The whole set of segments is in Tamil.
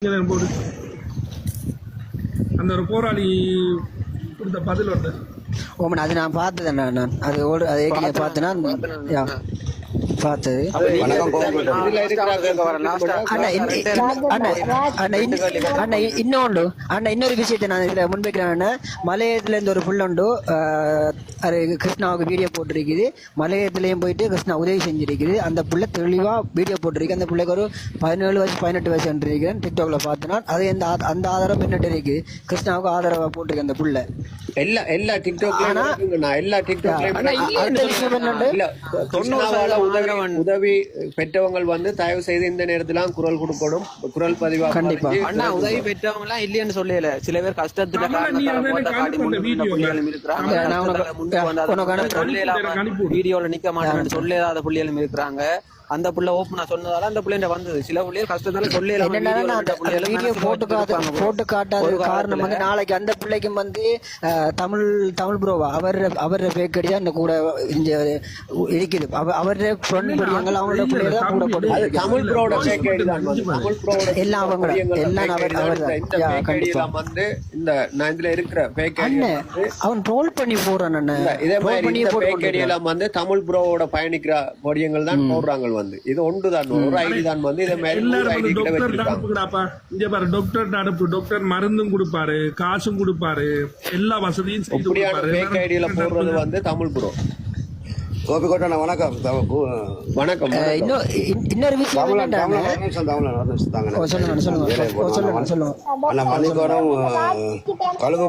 போடு அந்த ஒரு போராளி கொடுத்த பதில் ஒன்று ஓமன் அது நான் பார்த்தது நான் அது ஓடு அது ஏற்கனவே பார்த்தேன்னா பார்த்தது இன்னொன்று அண்ணா இன்னொரு விஷயத்தை நான் இதில் முன்வைக்கிறேன் மலையத்துல இருந்து ஒரு புள்ளண்டு அது கிருஷ்ணாவுக்கு வீடியோ போட்டிருக்குது மலையத்துலேயும் போயிட்டு கிருஷ்ணா உதவி செஞ்சிருக்குது அந்த புள்ள தெளிவாக வீடியோ போட்டிருக்கு அந்த பிள்ளைக்கு ஒரு பதினேழு வயசு பதினெட்டு வயசு இருக்கிறேன் டிக்டாக்ல பார்த்தேன்னா அது அந்த ஆ- அந்த ஆதாரம் என்னட்டு இருக்குது கிருஷ்ணாவுக்கு ஆதரவாக போட்டிருக்கு அந்த புள்ள எல்லா எல்லா இருக்குங்கண்ணா. எல்லா டிக்டாக்லயும் ஆனா உதவி உதவி பெற்றவங்க வந்து தயவு செய்து இந்த நேரத்துல குரல் கொடுக்கணும். குரல் பதிவா கண்டிப்பா. அண்ணா உதவி பெற்றவங்க எல்லாம் இல்லைன்னு சொல்லல. சில பேர் கஷ்டத்துல வீடியோல. நிக்க மாட்டேன்னு சொல்ல புள்ளிகளும் இருக்கிறாங்க. அந்த புள்ள ஓப்பனா சொன்னதால அந்த புள்ளைய வந்தது சில புள்ளிகள் கஷ்டத்தால சொல்ல இல்லாம என்னன்னா வீடியோல அந்த நின்ற புள்ளிகளும் வீடியோ போட்டு. போட்டு காட்டாத காரணம் வந்து நாளைக்கு அந்த பிள்ளைக்கும் வந்து தமிழ் தமிழ் ப்ரோவா அவர் அவர் பேக்கடி தான் இந்த கூட இங்க இருக்குது அவ அவர ஃப்ரெண்ட் படியங்கள் அவங்களோட பிள்ளைய தான் கூட வச்சிருக்காங்க. தமிழ் ப்ரோட fake ID தான். தமிழ் ப்ரோட எல்லாம் கொடியங்கள எல்லாம் அவர்-. அவர் தான். கண்டிப்பா. வந்து இந்த நான் இதுல இருக்கிற வந்து அவன் ட்ரோல் பண்ணி போறான் அண்ணன் இல்ல, இதே மாதிரி ID எல்லாம் வந்து தமிழ் ப்ரோவோட பயணிக்கிற கொடியங்கள் தான் போடுறாங்க வந்து. இது ஒன்று தான் ஒரு ஐடி தான் வந்து. இதே மாதிரி இங்க பாரு டாக்டர் அனுப்பு. டாக்டர் மருந்தும் கொடுப்பாரு காசும் கொடுப்பாரு எல்லா வசதியும் செய்து இப்படியான கொடுப்பாரு. fake ID ல போடுறது வந்து தமிழ் ப்ரோ கோபிக்கோட்டை வணக்கம். வணக்கம் இன்னொரு விஷயம் மணிக்கோடம் கழுகு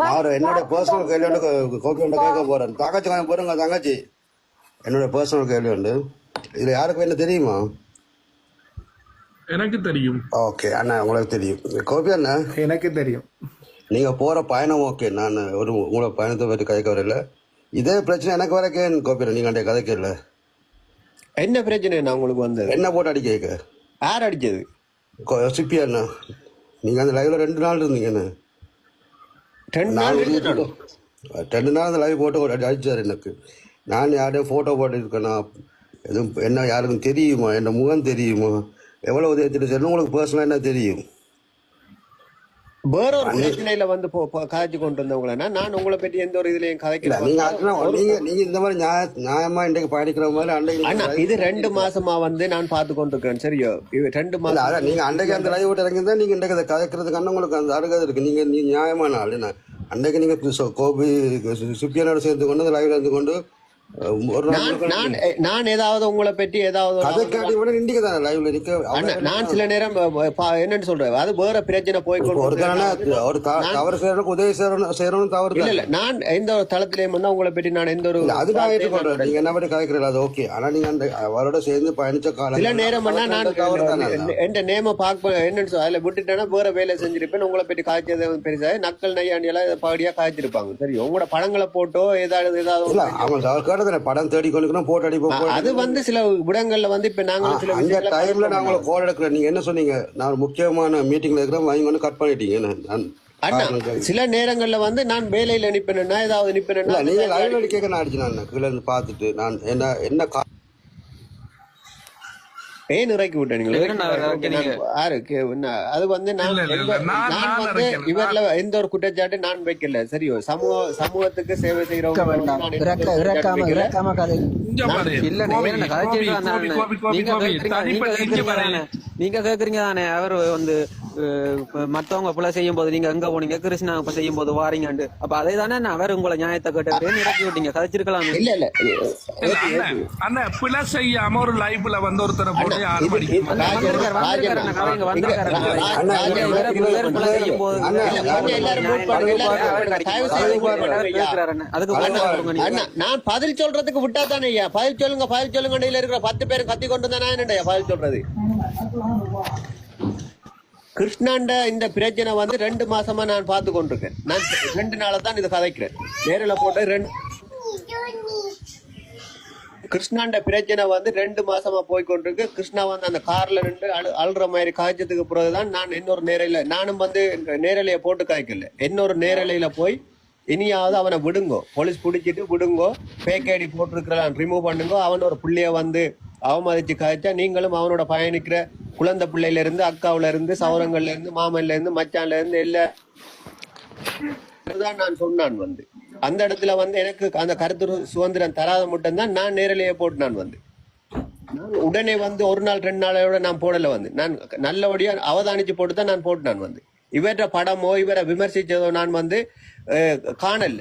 நான் என்னோட பர்சனல் கேள்வி வந்து கோபி ஒன்று கேட்க போறேன். தங்கச்சி போருங்க தங்கச்சி. என்னோட பர்சனல் கேள்வி உண்டு. இதுல யாருக்கு என்ன தெரியுமா? எனக்கு தெரியும். ஓகே அண்ணா உங்களுக்கு தெரியும். கோபி அண்ணா? எனக்கு தெரியும். நீங்க போற பயணம் ஓகே நான் ஒரு உங்களோட பயணத்தை பற்றி கதைக்க வரல. இதே பிரச்சனை எனக்கு வரைக்கும் கோபி அண்ணா, நீங்க அந்த கதைக்க இல்லை என்ன பிரச்சனை நான் உங்களுக்கு வந்தது? என்ன போட்டு அடி கேட்க யார் அடிச்சது? சிப்பி அண்ணா. நீங்க அந்த லைவ்ல ரெண்டு நாள் இருந்தீங்கண்ணே ரெண்டு நான் நாள். ரெண்டு நாள் அந்த லைவ் போட்டோ அடி- அடிச்சாரு எனக்கு. நான் யாரையும் ஃபோட்டோ போட்டுருக்கேனா? எதுவும் என்ன யாருக்கும் தெரியுமா? என்ன முகம் தெரியுமா? எவ்வளோ உதவி சரி உங்களுக்கு பர்சனலாக என்ன தெரியும்? வேற ஒரு பிரச்சனையில வந்து காய்ச்சி கொண்டு வந்தவங்களா நான் உங்களை பற்றி எந்த ஒரு இதுலயும் கதைக்கல நீங்க நீங்க இந்த மாதிரி நியாய நியாயமா இன்றைக்கு பயணிக்கிற மாதிரி அன்றைக்கு இது ரெண்டு மாசமா வந்து நான் பார்த்து கொண்டிருக்கேன் சரியோ? இது ரெண்டு மாசம் அதான் நீங்க அன்றைக்கு அந்த லைவ் விட்டு இறங்கி தான் நீங்க இன்றைக்கு அதை கதைக்கிறதுக்கு உங்களுக்கு அந்த அருகதை இருக்கு. நீங்க நியாயமான ஆள் என்ன அன்றைக்கு நீங்க கோபி சுப்பியனோட சேர்ந்து கொண்டு லைவ்ல இருந்து கொண்டு நான் ஏதாவது உங்களை பற்றி ஏதாவது அவங்க நான் சில நேரம் என்னன்னு சொல்றேன். அது வேற பிரச்சனை போய் உதவி செய்யறணும் தவறு இல்ல நான் எந்த ஒரு தளத்திலேயும் வந்து உங்களை பற்றி நான் எந்த ஒரு ஏற்றுக்கொள்றேன். நீங்க என்ன பற்றி கதைக்கிறீங்க அது ஓகே ஆனா நீங்க அந்த அவரோட சேர்ந்து பயணிச்ச காலம் சில நேரம் நான். என் நேம பார்க்க என்னன்னு சொல்ல அதுல விட்டுட்டேன்னா வேற வேலை செஞ்சிருப்பேன். உங்களை பற்றி காய்ச்சது பெருசா நக்கல் நையாண்டி எல்லாம் பாடியா காய்ச்சிருப்பாங்க. சரி உங்களோட படங்களை போட்டோ ஏதாவது ஏதாவது இல்ல கேட்டதுல படம் தேடி கொண்டு போட்டு அடிப்போம் அது வந்து சில இடங்கள்ல வந்து இப்ப நாங்க சில அந்த டைம்ல நான் உங்களை கோல் எடுக்கிறேன் நீங்க என்ன சொன்னீங்க? நான் முக்கியமான மீட்டிங்ல இருக்கிறேன் வாங்கி கொண்டு கட் பண்ணிட்டீங்க. நான் அண்ணா சில நேரங்கள்ல வந்து நான் வேலையில நிப்பேன்னா ஏதாவது நிப்பேன்னா நீங்க லைவ் அடிக்க நான் அடிச்சு நான் கீழே இருந்து பார்த்துட்டு நான் என்ன என்ன ஏன் இறக்கி விட்டேன் அது வந்து நான் நான் வந்து. இவர்ல எந்த ஒரு குற்றச்சாட்டு நான் வைக்கல. சரியோ சமூக சமூகத்துக்கு சேவை செய்யறவங்க நீங்க. கேக்குறீங்க. தானே. நீங்க கேக்குறீங்க தானே? அவர் வந்து மத்தவங்க புல செய்யும் போது நீங்க எங்க போனீங்க? கிருஷ்ணா இப்ப செய்யும் போது வாரீங்கண்டு அப்ப அதே தானே அவர் உங்களை நியாயத்தை கேட்டு இறக்கி விட்டீங்க? கதைச்சிருக்கலாம். இல்ல இல்ல. அண்ணன், பிழை செய்யாம ஒரு லைவ்ல வந்து ஒருத்தரை நான் பதில் சொல்றதுக்கு விட்டா தானே ஐயா? பதில் சொல்லுங்க பதில் சொல்லுங்க இருக்கிற பத்து பேரும் கத்தி கொண்டு தானே என்னடா பதில் சொல்றது? கிருஷ்ணாண்ட இந்த பிரச்சனை வந்து ரெண்டு மாசமா நான் பார்த்து கொண்டிருக்கேன். நான் ரெண்டு நாளா தான் இதை கதைக்கிறேன். நேரில் போட்டு ரெண்டு கிருஷ்ணாண்ட பிரச்சனை வந்து ரெண்டு மாசமா போய் கொண்டிருக்கு கிருஷ்ணா வந்து அந்த கார்ல நின்று அழு அழுற மாதிரி காய்ச்சதுக்கு பிறகுதான் நான் இன்னொரு நேரலையில நானும் வந்து நேரலையை போட்டு காய்க்கல. இன்னொரு நேரலையில போய் இனியாவது அவனை விடுங்கோ. போலீஸ் பிடிச்சிட்டு விடுங்கோ. பேக் ஐடி போட்டிருக்கிறான் ரிமூவ் பண்ணுங்கோ. அவன் ஒரு பிள்ளைய வந்து அவமதிச்சு காய்ச்சா நீங்களும் அவனோட பயணிக்கிற குழந்தை பிள்ளையில இருந்து அக்காவில இருந்து சௌரங்கள்ல இருந்து மாமன்ல இருந்து மச்சான்ல இருந்து எல்லா தான் நான் சொன்னான் வந்து. அந்த இடத்துல வந்து எனக்கு அந்த கருத்து சுதந்திரம் தராத மட்டும்தான் நான் நேரலையே போட்டு நான் வந்து. நான் உடனே வந்து ஒரு நாள் ரெண்டு நாளோட நான் போடல வந்து. நான் நல்லபடியா அவதானிச்சு போட்டு தான் நான் போட்டு நான் வந்து. இவற்ற படமோ இவரை விமர்சிச்சதோ நான் வந்து காணல.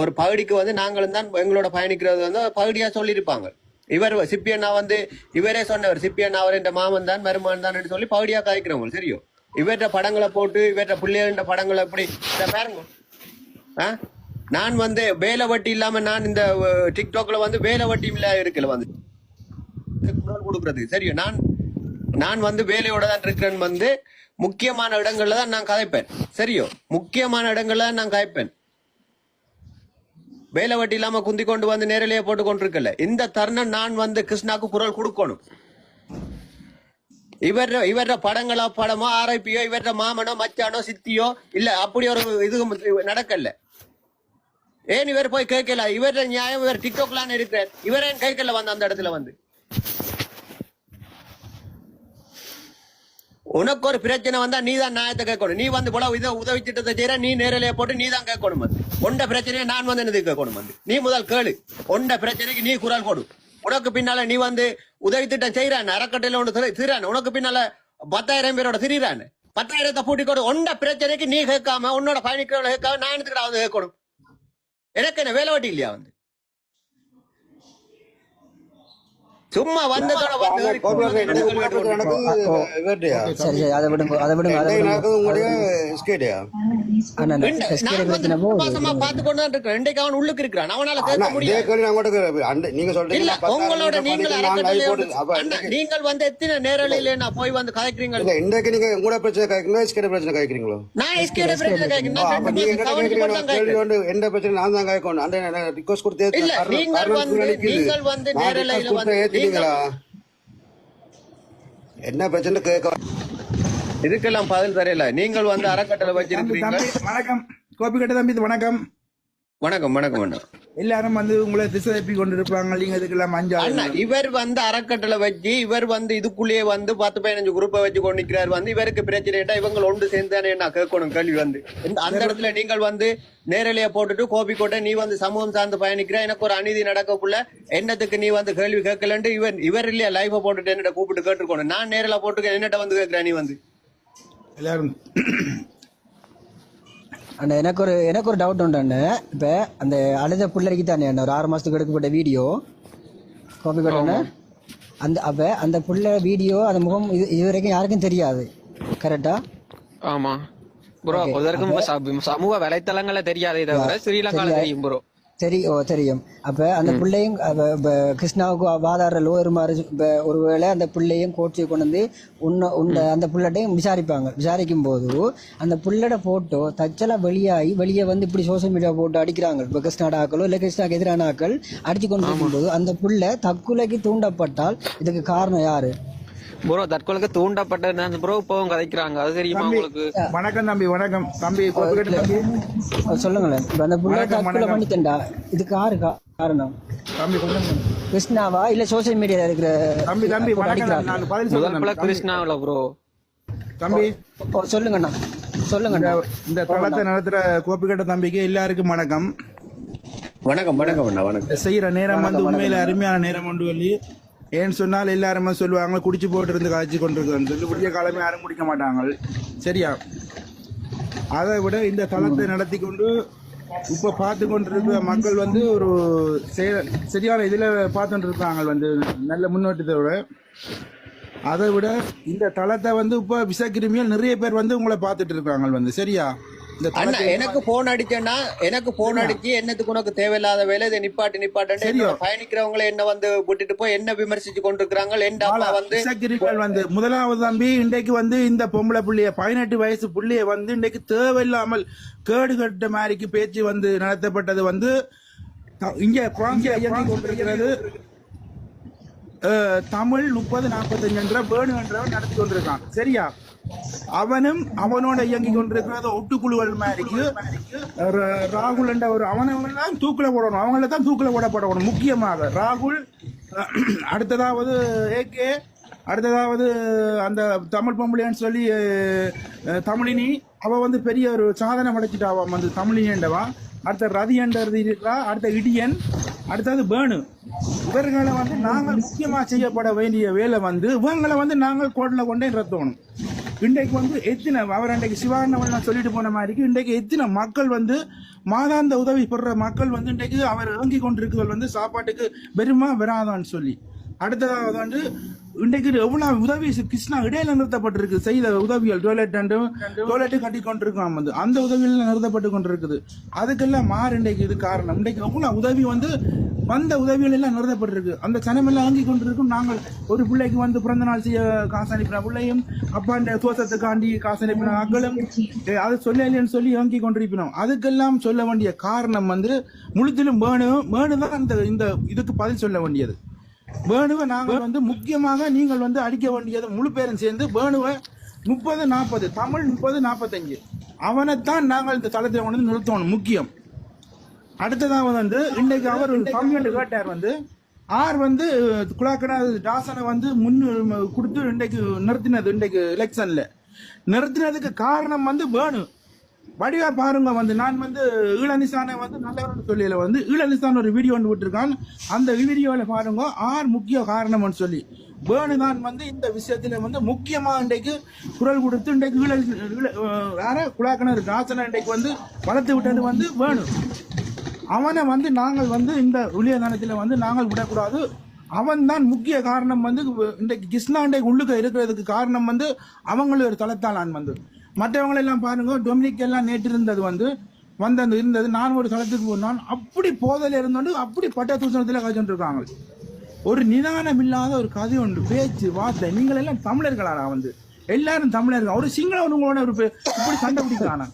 ஒரு பகுதிக்கு வந்து நாங்களும் தான் எங்களோட பயணிக்கிறது வந்து பகுதியா சொல்லியிருப்பாங்க. இவர் சிப்பியண்ணா வந்து இவரே சொன்னவர் சிப்பியண்ணா அவர் என்ற மாமன் தான் மருமான் தான் சொல்லி பகுதியா காய்க்கிறவங்க சரியோ? இவற்ற படங்களை போட்டு இவற்ற பிள்ளைகின்ற படங்களை எப்படி பாருங்க. நான் வந்து வேலை வட்டி இல்லாம நான் இந்த டிக்டாக்ல வந்து வேலை வட்டி இல்ல இருக்கல வந்து. குரல் கொடுக்கறது. சரியோ? நான் நான் வந்து வேலையோட தான் இருக்கிறேன் வந்து. முக்கியமான இடங்கள்ல தான் நான் கதைப்பேன். சரியோ? முக்கியமான இடங்கள்ல தான் நான் கதைப்பேன். வேலை வட்டி இல்லாம குந்தி கொண்டு வந்து நேரிலேயே போட்டு கொண்டிருக்கல. இந்த தருணம் நான் வந்து கிருஷ்ணாக்கு குரல் கொடுக்கணும். இவர இவர படங்களோ படமோ ஆர்ஐபியோ இவர மாமனோ மச்சானோ சித்தியோ இல்ல அப்படி ஒரு இது நடக்கல. ஏன் இவர் போய் கேட்கல இவர் நியாயம் இவர் டிக்டோக்லான்னு இருக்கிறார். இவர் ஏன் கேட்கல வந்து அந்த இடத்துல வந்து? உனக்கு ஒரு பிரச்சனை வந்தா நீ தான் நியாயத்தை கேட்கணும். நீ வந்து போல இதை உதவி திட்டத்தை செய்யற நீ நேரிலேயே போட்டு நீ தான் கேட்கணும் வந்து. உண்ட பிரச்சனையை நான் வந்து என்னது கேட்கணும் வந்து? நீ முதல் கேளு. உண்ட பிரச்சனைக்கு நீ குரல் கொடு. உனக்கு பின்னால நீ வந்து உதவி திட்டம் செய்யறான் அறக்கட்டையில ஒன்று திரிறான் உனக்கு பின்னால பத்தாயிரம் பேரோட திரிறான் பத்தாயிரத்தை பூட்டி கொடு. உண்ட பிரச்சனைக்கு நீ கேட்காம உன்னோட பயணிக்கிறவங்க கேட்காம நான் எனக்கு வந்து கேட்கணும்? எனக்கு என்ன வேலை வாட்டி இல்லையா வந்து? சும்மா வந்ததோட வந்து நடக்குது. இவர்டையா சரி சரி அதை விடுங்க அதை விடுங்க அதை விடுங்க. பார்த்து கொண்டு தான் இருக்கிறேன் இன்றைக்கு அவன் உள்ளுக்கு இருக்கிறான். அவனால கூட அண்ட- நீங்க சொல்றீங்க உங்களோட நீங்கள் நீங்கள் வந்து எத்தனை நேரலையில நான் போய் வந்து கதைக்கிறீங்க? இல்ல இன்றைக்கு நீங்க உங்களோட பிரச்சனை கேட்கறீங்களா எஸ்கேட பிரச்சனை கேட்கறீங்களோ நான் எஸ்கே பிரச்சனை கேட்கிறேன் நான் அப்ப ரெண்டு நீங்க கேட்கறீங்க. வந்து பிரச்சனை நான் தான் கேட்கணும் அந்த ரிக்வஸ்ட் கொடுத்து இல்ல, நீங்கள் வந்து- கூட. நீங்கள் வந்து நேரலையில வந்து- ஏத்துட்டீங்களா என்ன பிரச்சனை கேட்க இதுக்கெல்லாம் பதில் தெரியல நீங்கள் வந்து அறக்கட்டளை வச்சிருக்கீங்க வணக்கம். கோபி கட்ட தம்பி வணக்கம். வணக்கம் வணக்கம் அண்ணா எல்லாரும் வந்து உங்களை திசை தப்பி கொண்டிருப்பாங்க. நீங்க இதுக்கெல்லாம் மஞ்சள் இவர் வந்து அறக்கட்டளை வச்சு இவர் வந்து இதுக்குள்ளேயே வந்து பத்து பதினஞ்சு குரூப்பை வச்சு கொண்டு நிக்கிறார் வந்து இவருக்கு பிரச்சனை இவங்க ஒன்று சேர்ந்தானே நான் கேட்கணும் கேள்வி வந்து. அந்த இடத்துல நீங்கள் வந்து நேரலையா போட்டுட்டு கோபி கோட்டை நீ வந்து சமூகம் சார்ந்து பயணிக்கிற எனக்கு ஒரு அநீதி நடக்கக்குள்ள என்னத்துக்கு நீ வந்து கேள்வி கேட்கலன்ட்டு இவர் இவர் இல்லையா லைஃப போட்டுட்டு என்னட்ட கூப்பிட்டு கேட்டுருக்கணும். நான் நேரில் போட்டு என்னட்ட வந்து கேட்கிறேன் நீ வந்து. எல்லாரும் அண்ணா எனக்கு ஒரு எனக்கு ஒரு டவுட் உண்டு அண்ணா. இப்போ அந்த அழுத பிள்ளைக்கு தானே அண்ணா ஒரு ஆறு மாதத்துக்கு எடுக்கப்பட்ட வீடியோ? காப்பி கட்டண அந்த அப்போ அந்த புள்ள வீடியோ அந்த முகம் இது இது வரைக்கும் யாருக்கும் தெரியாது. கரெக்டா ஆமா. ப்ரோ ச- சமூக வலைத்தளங்கள்ல தெரியாதே தவிர ஸ்ரீலங்கால தெரியும் ப்ரோ. சரி ஓ தெரியும். அப்ப அந்த பிள்ளையும் கிருஷ்ணாவுக்கு வாதாடுற லோயர் மாதிரி இப்ப ஒருவேளை அந்த பிள்ளையும் கோச்சியை கொண்டு வந்து உன்ன உன்ன அந்த புள்ளட்டையும் விசாரிப்பாங்க. விசாரிக்கும் போது அந்த புள்ளட போட்டோ தச்சலா வெளியாகி வெளியே வந்து இப்படி சோசியல் மீடியா போட்டு அடிக்கிறாங்க. இப்ப கிருஷ்ணாட ஆக்களோ இல்ல கிருஷ்ணாக்கு எதிரான ஆக்கள் அடிச்சு கொண்டு இருக்கும்போது அந்த புள்ள தற்கொலைக்கு தூண்டப்பட்டால் இதுக்கு காரணம் யாரு? ப்ரோ தற்கொலைக்கு தூண்டப்பட்ட ப்ரோ இப்பவும் கதைக்கிறாங்க. அது தெரியுமா உங்களுக்கு? வணக்கம் தம்பி வணக்கம். தம்பி சொல்லுங்களேன். அந்த புள்ள தற்கொலை வணக்கம். பண்ணித்தண்டா இதுக்கு யாரு கா- காரணம்? தம்பி கிருஷ்ணாவா? இல்ல சோசியல் மீடியால இருக்கிற தம்பி தம்பி வணக்கம் அடிக்கிறாங்க நான் பதில் முதல் சொல்றேன் புல கிருஷ்ணாவில் ப்ரோ. தம்பி. சொல்லுங்கண்ணா. சொல்லுங்கண்ணா. இந்த தளத்தை நடத்துற கோபி கட்ட தம்பிக்கு எல்லாருக்கும் வணக்கம். வணக்கம் வணக்கம் அண்ணா வணக்கம். செய்யற நேரம் வந்து உண்மையில அருமையான நேரம் உண்டு சொல்லி ஏன்னு சொன்னால் எல்லாருமே சொல்லுவாங்க குடிச்சு போட்டு இருந்து காய்ச்சி கொண்டிருக்கோன்னு சொல்லி விடிய காலமே யாரும் குடிக்க மாட்டாங்க சரியா? அதை விட இந்த தளத்தை நடத்தி கொண்டு இப்போ பார்த்து கொண்டிருக்கிற மக்கள் வந்து ஒரு சரியான இதில் பார்த்துட்டு இருக்காங்க வந்து நல்ல முன்னோட்டத்தோட. அதை விட இந்த தளத்தை வந்து இப்போ விசக்கிருமியல் நிறைய பேர் வந்து உங்களை பார்த்துட்டு இருக்காங்க வந்து சரியா? அண்ணா எனக்கு போன் அடிச்சேன்னா எனக்கு போன் அடிச்சு என்னத்துக்கு உனக்கு தேவையில்லாத வேலை? இதை நிப்பாட்டு நிப்பாட்டு. பயணிக்கிறவங்களை என்ன வந்து விட்டுட்டு போய் என்ன விமர்சிச்சு கொண்டிருக்கிறாங்க? எந்த அப்பா வந்து வந்து முதலாவது தம்பி இன்றைக்கு வந்து இந்த பொம்பளை புள்ளைய பதினெட்டு வயசு புள்ளைய வந்து இன்றைக்கு தேவையில்லாமல் கேடு கட்ட மாதிரிக்கு பேச்சு வந்து நடத்தப்பட்டது வந்து இங்க கொண்டிருக்கிறது தமிழ் முப்பது நாற்பத்தஞ்சு என்ற வேணு என்றவன் நடத்தி கொண்டிருக்கான். சரியா? அவனும் அவனோட இயங்கி கொண்டிருக்கிறது ஒட்டுக்குழுவல் மாதிரிக்கு ராகுல் என்ற ஒரு அவனவன் தான் தூக்கில போடணும். அவங்கள தான் தூக்கில போடப்படணும் முக்கியமாக. ராகுல் அடுத்ததாவது ஏகே அடுத்ததாவது அந்த தமிழ் பொம்பளைன்னு சொல்லி தமிழினி. அவள் வந்து பெரிய ஒரு சாதனை படைச்சிட்டாவாம் வந்து தமிழினின்றவா அடுத்த ரதி என்றது இருக்கா அடுத்த இடியன் அடுத்தது பேணு இவர்களை வந்து நாங்கள் முக்கியமாக செய்யப்பட வேண்டிய வேலை வந்து இவங்களை வந்து நாங்கள் கோட்டில் கொண்டே நிறுத்தணும். இன்றைக்கு வந்து எத்தனை அவர் அன்றைக்கு சிவானவன் சொல்லிட்டு போன மாதிரிக்கு இன்றைக்கு எத்தனை மக்கள் வந்து மாதாந்த உதவி பெறுற மக்கள் வந்து இன்றைக்கு அவர் இறங்கி கொண்டிருக்கிறவர் வந்து சாப்பாட்டுக்கு பெருமா வராதான்னு சொல்லி. அடுத்ததாவது வந்து இன்றைக்கு எவ்வளோ உதவி கிருஷ்ணா இடையில நிறுத்தப்பட்டிருக்கு. செய்த உதவிகள் டொய்லெட் டொய்லெட் கட்டி கொண்டிருக்கோம் வந்து. அந்த உதவியில் நிறுத்தப்பட்டு கொண்டிருக்குது. அதுக்கெல்லாம் மாறு இன்றைக்கு இது காரணம். இன்றைக்கு எவ்வளோ உதவி வந்து வந்த உதவிகள் எல்லாம் நிறுத்தப்பட்டிருக்கு. அந்த சனமெல்லாம் வாங்கி கொண்டிருக்கும். நாங்கள் ஒரு பிள்ளைக்கு வந்து பிறந்த நாள் செய்ய காசு அனுப்பின பிள்ளையும் அப்பாண்ட தோசத்துக்காண்டி காசு அனுப்பின அக்களும் அது சொல்லலைன்னு சொல்லி வாங்கி கொண்டிருப்பினோம். அதுக்கெல்லாம் சொல்ல வேண்டிய காரணம் வந்து முழுத்திலும் வேணும் வேணு தான் அந்த இந்த இதுக்கு பதில் சொல்ல வேண்டியது. வேணுவை நாங்கள் வந்து முக்கியமாக நீங்கள் வந்து அடிக்க வேண்டியது முழு பேரும் சேர்ந்து வேணுவை முப்பது நாற்பது தமிழ் முப்பது நாற்பத்தஞ்சு. அவனைத்தான் நாங்கள் இந்த தளத்தில் கொண்டு வந்து நிறுத்தணும் முக்கியம். அடுத்ததாக வந்து இன்னைக்கு அவர் கம்யூனிட்டு கேட்டார் வந்து. ஆர் வந்து குலாக்கடா டாசனை வந்து முன் கொடுத்து இன்றைக்கு நிறுத்தினது இன்றைக்கு எலெக்ஷன்ல நிறுத்தினதுக்கு காரணம் வந்து வேணும் வடிவா பாருங்க வந்து நான் வந்து ஈழநிசானை வந்து நல்லவர்னு சொல்லியில வந்து ஈழநிசான் ஒரு வீடியோ ஒன்று விட்டுருக்கான். அந்த வீடியோவில் பாருங்க ஆர் முக்கிய காரணம்னு சொல்லி. வேணு தான் வந்து இந்த விஷயத்துல வந்து முக்கியமா இன்றைக்கு குரல் கொடுத்து இன்றைக்கு ஈழ வேற யார குலாக்கணர் இன்றைக்கு வந்து வளர்த்து விட்டது வந்து வேணும் அவனை வந்து நாங்கள் வந்து இந்த உளியதானத்தில் வந்து நாங்கள் விடக்கூடாது. அவன் தான் முக்கிய காரணம் வந்து இன்றைக்கு கிருஷ்ணாண்டை உள்ளுக்க இருக்கிறதுக்கு காரணம் வந்து அவங்களும் ஒரு தளத்தால் நான் வந்து. மற்றவங்களெல்லாம் பாருங்க டொமினிக் எல்லாம் நேற்று இருந்தது வந்து வந்து அந்த இருந்தது நான் ஒரு தளத்துக்கு போனான். அப்படி போதல இருந்தோண்டு அப்படி பட்ட தூசணத்தில் கழிச்சுட்டு ஒரு நிதானம் இல்லாத ஒரு கதை ஒன்று பேச்சு வார்த்தை. நீங்கள் எல்லாம் தமிழர்களாரா வந்து. எல்லாரும் தமிழர்கள். ஒரு சிங்களவன் உங்களோட ஒரு இப்படி சண்டை பிடிக்கிறானா?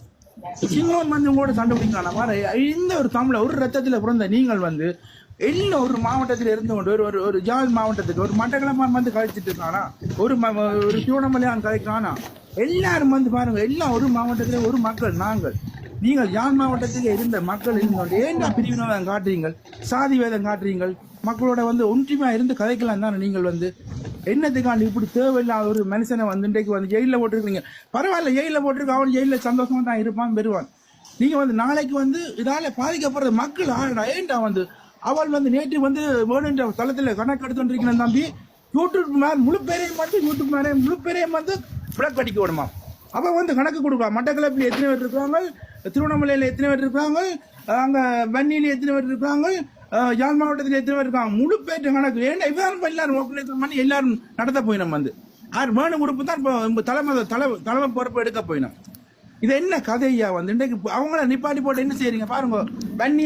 இன்னொரு வந்து உங்களோட சண்டை பிடிக்கலாம் பாரு. இந்த ஒரு தமிழ ஒரு ரத்தத்துல பிறந்த நீங்கள் வந்து எல்லா ஒரு மாவட்டத்தில் இருந்து கொண்டு ஒரு ஒரு- ஒரு ஜாழ் மாவட்டத்துக்கு ஒரு மட்டக்களப்பான் வந்து கழிச்சிட்டு இருக்கானா? ஒரு ம- ஒரு திருவண்ணாமலையான் கழிக்கிறானா? எல்லாரும் வந்து பாருங்க எல்லாம் ஒரு மாவட்டத்தில் ஒரு மக்கள் நாங்கள். நீங்கள் யாழ் மாவட்டத்தில் இருந்த மக்கள் இருந்தோம். ஏன் பிரிவினவாதம் காட்டுறீங்கள்? சாதி வேதம் காட்டுறீங்கள்? மக்களோட வந்து ஒன்றிமையா இருந்து கதைக்கலாம் தானே நீங்கள் வந்து? என்னத்துக்காண்டி இப்படி தேவையில்லாத ஒரு மனுஷனை வந்து இன்றைக்கு வந்து ஜெயிலில் போட்டிருக்கீங்க பரவாயில்ல ஜெயிலில் போட்டிருக்க அவன் ஜெயிலில் சந்தோஷமா தான் இருப்பான் பெறுவான். நீங்க வந்து நாளைக்கு வந்து இதால பாதிக்கப்படுற மக்கள் ஆடா ஏன்டா வந்து? அவள் வந்து நேற்று வந்து வேணுன்ற தளத்தில் கணக்கு எடுத்துட்டு தம்பி. யூடியூப் மேல முழு பேரையும் மட்டும் யூடியூப் மேலே முழு பேரையும் வந்து பிளக் அடிக்க விடுமா? அவள் வந்து கணக்கு கொடுப்பா. மட்டக்களப்பில் எத்தனை பேர் இருக்கிறாங்க திருவண்ணாமலையில் எத்தனை பேர் இருக்கிறாங்க அங்க வன்னியில எத்தனை பேர் இருக்கிறாங்க யாழ் மாவட்டத்தில் எத்தனை பேர் இருக்காங்க? முழு பேட்டு கணக்கு. ஏன்னா இவன் எல்லாரும் ஒப்படைத்தல் பண்ணி எல்லாரும் நடத்த போயினோம் வந்து. யார் வேணும் உறுப்பு தான் இப்போ தலைமை தலைமை தலைமை பொறுப்பு எடுக்க போயினோம். இது என்ன கதையா வந்து? இன்றைக்கு அவங்கள நிப்பாட்டி போட்டு என்ன செய்றீங்க? பாருங்க. வன்னி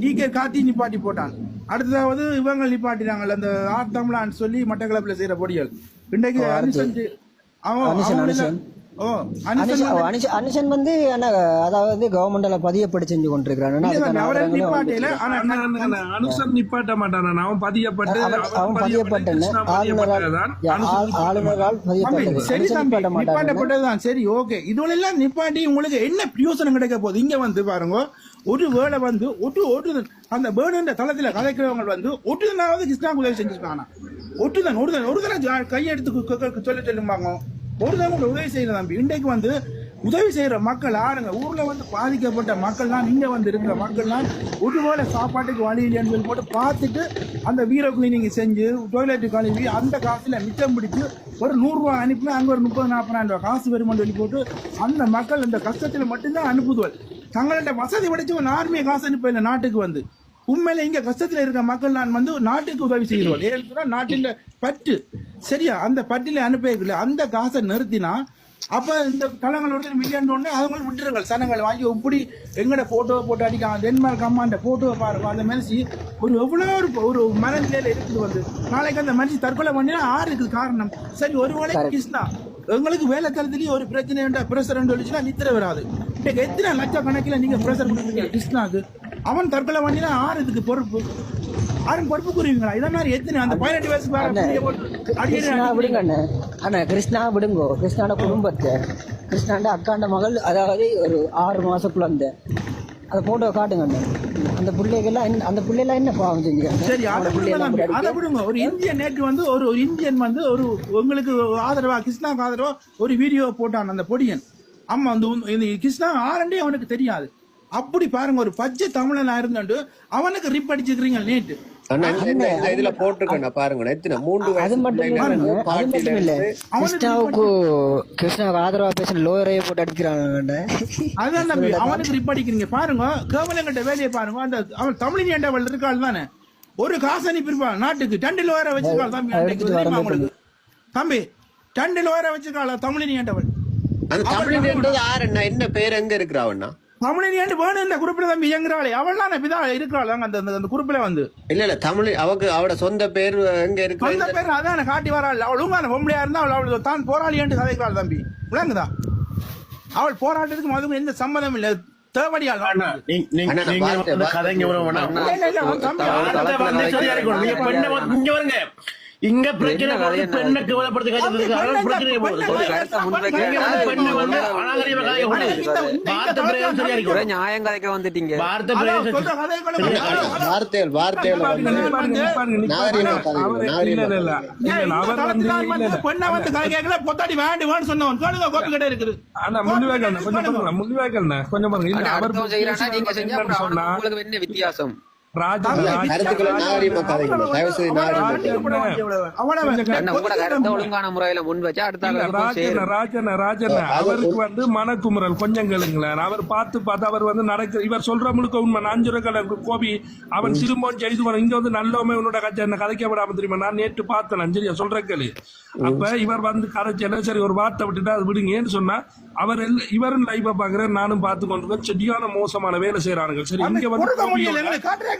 டிகே காத்தி நிப்பாட்டி போட்டான் அடுத்ததாவது இவங்க நிப்பாட்டினாங்க அந்த ஆர் தமிழான்னு சொல்லி மட்டக்களப்பில் செய்யற பொடிகள். இன்றைக்கு அனுசன் செய்- அனுஷன் வந்து- அனுஷன் அனுஷன் ஆனா அதாவது கவர்மெண்டால பதியப்படி செஞ்சு கொண்டிருக்கிறான் அனுசர் நிப்பாட்ட மாட்டான் அவன் பதியப்பட்டு அவன் பதியப்பட்டு, ஆளுநரால் சரி நிப்பாட்டப்பட்டதுதான். ஓகே. இதுவெல்லாம் நிப்பாட்டி உங்களுக்கு என்ன பிரயோசனம் கிடைக்க போகுது? இங்க வந்து பாருங்க. ஒரு வேளை வந்து ஒட்டு ஒட்டுதன் அந்த பேர்டுன்ற தளத்துல கதைக்கிறவங்க வந்து ஒட்டுதனாவது கிருஷ்ணா உதவி செஞ்சிருக்கானா? ஒட்டுதன் ஒருதன் ஒருதனை கையெடுத்து சொல்ல சொல்லுவாங்க ஒரு தடவை உதவி செய்யல தம்பி. இன்றைக்கு வந்து உதவி செய்கிற மக்கள் ஆளுங்க ஊரில் வந்து பாதிக்கப்பட்ட மக்கள்லாம் நீங்கள் வந்து இருக்கிற மக்கள்லாம் ஒருவேளை சாப்பாட்டுக்கு வழி இல்லைன்னு சொல்லி போட்டு பார்த்துட்டு அந்த வீரோ கிளீனிங் செஞ்சு டொய்லெட்டு கழுவி அந்த காசில் மிச்சம் பிடிச்சி ஒரு நூறுரூவா அனுப்பினா அங்கே ஒரு முப்பது நாற்பதாயிரம் ரூபா காசு வருமானு சொல்லி போட்டு அந்த மக்கள் இந்த கஷ்டத்தில் மட்டும்தான் அனுப்புதுவல் தங்களோட வசதி படைச்சவன் ஒரு ஆர்மியை காசு அனுப்பல நாட்டுக்கு வந்து. உண்மையில இங்கே கஷ்டத்தில் இருக்க மக்கள் நான் வந்து நாட்டுக்கு உதவி செய்கிறோம் ஏன்னா நாட்டில் நாட்டின் பற்று. சரியா? அந்த பட்டில அனுப்பல அந்த காசை நிறுத்தினா அப்ப இந்த தளங்களோட மில்லியன் ஒன்று அவங்களும் விட்டுருங்கள். சனங்கள் வாங்கி இப்படி எங்கட போட்டோவை போட்டு அடிக்காங்க டென்மார்க் அம்மா அந்த போட்டோவை பாருங்க அந்த மனுஷி ஒரு எவ்வளோ ஒரு ஒரு மனநிலையில இருக்குது வந்து. நாளைக்கு அந்த மனுஷி தற்கொலை பண்ணினா ஆறுக்கு காரணம். சரி ஒரு வேளை கிருஷ்ணா எங்களுக்கு வேலை தளத்திலேயே ஒரு பிரச்சனை வேண்டாம் பிரஷர் சொல்லிச்சுன்னா நித்திர வராது. இன்னைக்கு எத்தனை லட்சக்கணக்கில் நீங்க பிரஷர் கொடுக்குறீங்க கிருஷ்ணாக்கு அவன் தற்கொலை பண்ணினா ஆறு இதுக்கு பொறுப்பு. யாரும் பொறுப்பு கூறுவீங்களா? இதை மாதிரி எத்தனை? அந்த பதினெட்டு கிருஷ்ணா விடுங்க அண்ணா. கிருஷ்ணா விடுங்கோ. கிருஷ்ணாட குடும்பத்தை. கிருஷ்ணாண்ட அக்காண்ட மகள் அதாவது ஒரு ஆறு மாச குழந்தை அந்த போட்டோ காட்டுங்க. அந்த பிள்ளைகள்லாம் அந்த பிள்ளைலாம் என்ன பாவம் செஞ்சுக்காங்க சரி அதை விடுங்க அதை விடுங்க. ஒரு இந்தியன் நேற்று வந்து ஒரு ஒரு இந்தியன் வந்து ஒரு உங்களுக்கு ஆதரவா கிருஷ்ணாவுக்கு ஆதரவா ஒரு வீடியோ போட்டான் அந்த பொடியன். வந்து உன்- இந்த கிருஷ்ணா ஆரண்டே அவனுக்கு தெரியாது. அப்படி பாருங்க ஒரு பச்சை தமிழனா இருந்துட்டு அவனுக்கு ரிப் அடிச்சுக்கிறீங்க நேற்று இதுல போட்டிருக்கேன் பாருங்க எத்தனை மூன்று அது மட்டும் பிள்ளைங்க இல்ல வந்து அது பாட்டில மட்டும் இல்ல. இருந்து கிருஷ்ணாவுக்கு கிருஷ்ணாவுக்கு ஆதரவா பேசின லோயரையே போட்டு அடிக்கிறாங்க அதான் தம்பி அவனுக்கு ரிப் அடிக்கிறீங்க. பாருங்க கேவலங்கிட்ட வேலையை பாருங்க. அந்த அவன் தமிழின் ஏண்டவள் இருக்காள் தானே. ஒரு காசு அனுப்பியிருப்பான் நாட்டுக்கு. டண்டில் வேற வச்சிருக்காள் தம்பி தம்பி டண்டில் வேற வச்சிருக்காள் தமிழின் ஏண்டவள் அந்த தமிழன் என்ன பேர் எங்க இருக்கிறாவண்ணா தமிழின் ஏண்டு வேணும் இந்த குறிப்பிட்ட தம்பி இயங்குறாளே. அவள் தானே பிதா இருக்கிறாள் அந்த அந்த- குறிப்பில வந்து. இல்ல இல்ல தமிழ் அவக்கு அவட சொந்த பேர் எங்க அந்த இருக்கிற பேர் அதான் காட்டி வராள். அவள் உங்க பொம்பளையா இருந்தா அவள் அவள் தான் போராளி என்று கதைக்கிறாள் தம்பி. விளங்குதா? அவள் போராட்டத்துக்கு அதுவும் எந்த சம்மதம் இல்ல. நான் வார்த்தை- கதைங்க இங்க பிரச்சனை போது பெண்ணை கேவலப்படுத்தி அதனால பிரச்சனை போகுது. நியாயம் கதைக்க வந்துட்டீங்க. வார்த்தை வார்த்தைகள் வார்த்தைகள். பெண்ணை வந்து பொத்தாடி சொன்னவன். கிட்ட இருக்குது. கொஞ்சம் பாருங்க பாருங்க. இல்ல அவர் சொன்னா உங்களுக்கு என்ன வித்தியாசம்? அவருக்கு வந்து மனக்குமுறல். கொஞ்சம் கேளுங்களேன். அவர் பார்த்து பார்த்து அவர் வந்து நடக்க இவர் சொல்ற முழுக்க உண்மை. ரூபாய் கோபி அவன் திரும்பவும் செய்து வர இங்க வந்து நல்லவமே உன்னோட என்ன கதைக்க விடாம தெரியுமா? நான் நேற்று பார்த்தேன் சரியா சொல்ற கேளு. அப்ப இவர் வந்து கதைச்சல சரி ஒரு வார்த்தை விட்டுட்டு அது விடுங்கன்னு சொன்னா அவர் எல்ல- இவரும் லைவ பாக்குறேன் நானும் பார்த்து கொண்டிருக்கேன். சரியான மோசமான வேலை செய்யறானுங்க சரி இங்க வந்து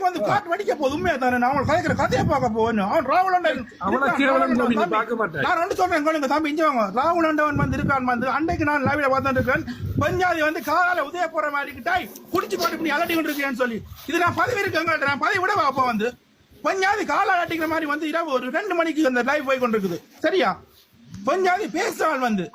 வந்து காட்டு வெடிக்க போகுது. உண்மையா தானே. நான் அவன் கதைக்கிற கதையை பார்க்க போகணும் அவன் மாட்டேன். நான் ஒன்று சொல்றேன் கேளுங்க தம்பி. இங்க வாங்க. ராகுலண்டவன் வந்து இருக்கான் வந்து. அன்னைக்கு நான் லைவ்ல பார்த்துட்டு இருக்கேன். பஞ்சாதி வந்து காலால உதய போற மாதிரி கிட்டாய் குடிச்சு போட்டு இப்படி அலட்டி கொண்டு இருக்கேன்னு சொல்லி. இது நான் பதவி இருக்கேங்க நான் பதவி விட அப்ப வந்து. பஞ்சாதி கால அலட்டிக்கிற மாதிரி வந்து இரவு ஒரு ரெண்டு மணிக்கு அந்த லைவ் போய் கொண்டிருக்குது. சரியா? பஞ்சாதி பேசுறாள் வந்து.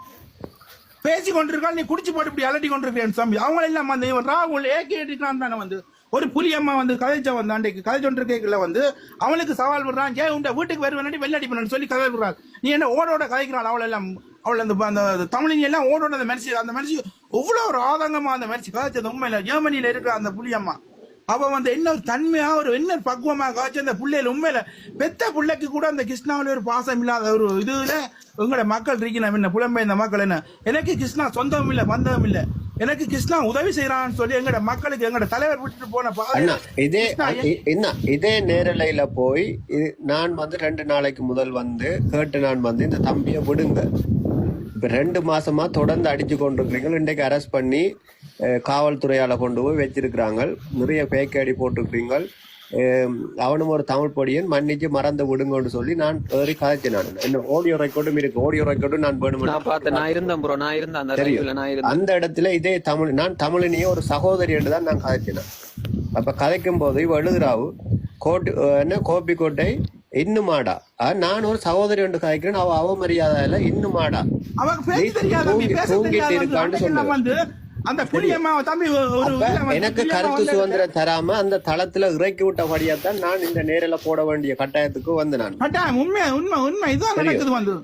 பேசி கொண்டிருக்காள். நீ குடிச்சு போட்டு இப்படி அலட்டி கொண்டிருக்கேன் சாமி அவங்க எல்லாம் வந்து ராகுல் ஏகே எடுக்கிறான் தானே வந்து. ஒரு புலியம்மா வந்து கதைச்ச வந்து அன்றைக்கு கதை கேட்கல வந்து அவனுக்கு சவால் விடுறான். ஏன் உண்ட வீட்டுக்கு வருவேன் வெள்ளடி பண்ணு சொல்லி கதை விடுறாள். நீ என்ன ஓடோட கதைக்கிறாள் அவள் எல்லாம் அவள் அந்த அந்த தமிழினி எல்லாம் ஓடோட அந்த மனுஷி அந்த மனுஷி எவ்வளோ ஒரு ஆதங்கமா அந்த மனுஷி கதைச்சது உண்மையில ஜெர்மனியில இருக்கிற அந்த புளியம்மா அவ வந்து என்ன தன்மையா ஒரு என்ன பக்குவமா காய்ச்சி அந்த பிள்ளையில உண்மையில பெத்த பிள்ளைக்கு கூட அந்த கிருஷ்ணாவில ஒரு பாசம் இல்லாத ஒரு இதுல உங்களோட மக்கள் இருக்கணும். என்ன புலம்பெயர்ந்த மக்கள் என்ன? எனக்கு கிருஷ்ணா சொந்தமும் இல்லை பந்தமும் இல்லை. எனக்கு கிருஷ்ணா உதவி செய்யறான்னு சொல்லி எங்கட மக்களுக்கு எங்கட தலைவர் விட்டுட்டு போன இதே என்ன இதே நேரலையில போய் நான் வந்து ரெண்டு நாளைக்கு முதல் வந்து கேட்டு நான் வந்து இந்த தம்பியை விடுங்க. இப்ப ரெண்டு மாசமா தொடர்ந்து அடிச்சு கொண்டிருக்கிறீங்க இன்றைக்கு அரெஸ்ட் பண்ணி காவல்துறையால கொண்டு போய் வச்சிருக்கிறாங்க. நிறைய பேக் அடி போட்டிருக்கிறீங்க. அவனும் ஒரு தமிழ் பொடியன் மன்னிச்சு மறந்து விடுங்கன்னு சொல்லி நான் ஏறி கதைச்சேன் நான் என்ன ஆடியோ ரெக்கார்டும் இருக்கு ஆடியோ ரெக்கார்டும் நான் வேணும்னு நான் பார்த்தேன் நான் இருந்தேன் ப்ரோ நான் இருந்தேன் அந்த நான் இருந்தேன் அந்த இடத்துல இதே தமிழ் நான் தமிழினியே ஒரு சகோதரி என்று தான் நான் கதைச்சினேன் அப்ப கதைக்கும் போது இவ எழுதுறாவு கோட்டு என்ன கோபிக்கோட்டை இன்னுமாடா நான் ஒரு சகோதரி என்று கதைக்கிறேன் அவ அவமரியாதையில இன்னுமாடா தூங்கிட்டு இருக்கான்னு. வந்து அந்த புளியம்மா தம்பி ஒரு எனக்கு கருத்து சுதந்திரம் தராம அந்த தளத்துல இறக்கி விட்டபடியா தான் நான் இந்த நேரில போட வேண்டிய கட்டாயத்துக்கு வந்து நான். கட்டாயம் உண்மை உண்மை உண்மை. இதுதான் நடக்குது வந்து.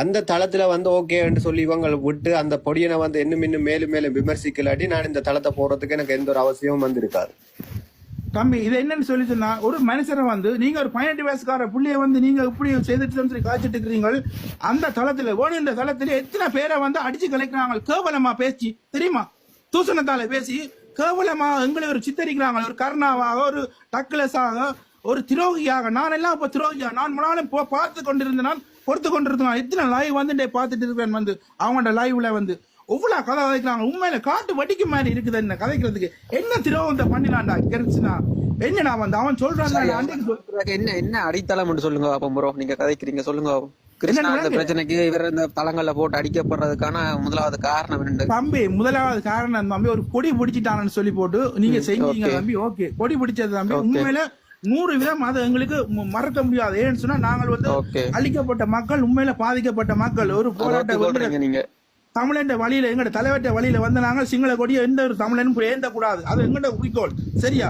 அந்த தளத்துல வந்து ஓகேன்னு சொல்லி இவங்க விட்டு அந்த பொடியனை வந்து இன்னும் இன்னும் மேலும் மேலும் விமர்சிக்கலாட்டி நான் இந்த தளத்தை போறதுக்கு எனக்கு எந்த ஒரு அவசியமும் வந்திருக்காது. தம்பி இது என்னன்னு சொல்லி சொன்னா ஒரு மனுஷரை வந்து நீங்க ஒரு பதினெட்டு வயசுக்கார புள்ளைய வந்து நீங்க இப்படி செய்துட்டு சொல்லி காய்ச்சிட்டு இருக்கிறீங்க அந்த தளத்துல ஓடுகின்ற தளத்துல எத்தனை பேரை வந்து அடிச்சு கலைக்கிறாங்க கேவலமா பேசி தெரியுமா? தூசணத்தால பேசி கேவலமா எங்களை ஒரு சித்தரிக்கிறாங்க. ஒரு கர்ணாவாக ஒரு டக்லஸாக ஒரு துரோகியாக. நான் எல்லாம் இப்ப துரோகியா? நான் முன்னாலும் போ- பார்த்து கொண்டிருந்தேன். நான் பொறுத்து கொண்டிருந்தேன். எத்தனை லைவ் வந்து பார்த்துட்டு இருக்கிறேன் வந்து. அவங்களோட லைவ்ல வந்து. எவ்வளவு கதை கதைக்கிறாங்க உண்மையில காட்டு வடிக்கு மாதிரி இருக்குது என்ன கதைக்கிறதுக்கு என்ன திரோகத்தை பண்ணினான்டா கிடச்சுனா என்னடா வந்து அவன் சொல்றான் என்ன என்ன அடித்தளம்னு சொல்லுங்க அப்ப ப்ரோ நீங்க கதைக்கிறீங்க சொல்லுங்க. கிருஷ்ணா? பிரச்சனைக்கு இவர் இந்த தளங்கள்ல போட்டு அடிக்கப்படுறதுக்கான முதலாவது காரணம் என்ன தம்பி முதலாவது காரணம் தம்பி ஒரு கொடி பிடிச்சிட்டானு சொல்லி போட்டு நீங்க செஞ்சீங்க okay. தம்பி ஓகே கொடி பிடிச்சது தம்பி. உண்மையில நூறு விதம் அது எங்களுக்கு மறக்க முடியாது ஏன்னு சொன்னா நாங்கள் வந்து. அழிக்கப்பட்ட மக்கள் உண்மையில பாதிக்கப்பட்ட மக்கள் ஒரு அதை போராட்ட ஒத்துக்கொள்றீங்க நீங்க தமிழன் வழியில எங்கட தலைவர்கிட்ட வழியில வந்து நாங்கள் சிங்கள கொடியை எந்த ஒரு தமிழனும் ஏந்த கூடாது அது எங்கட குறிக்கோள். சரியா?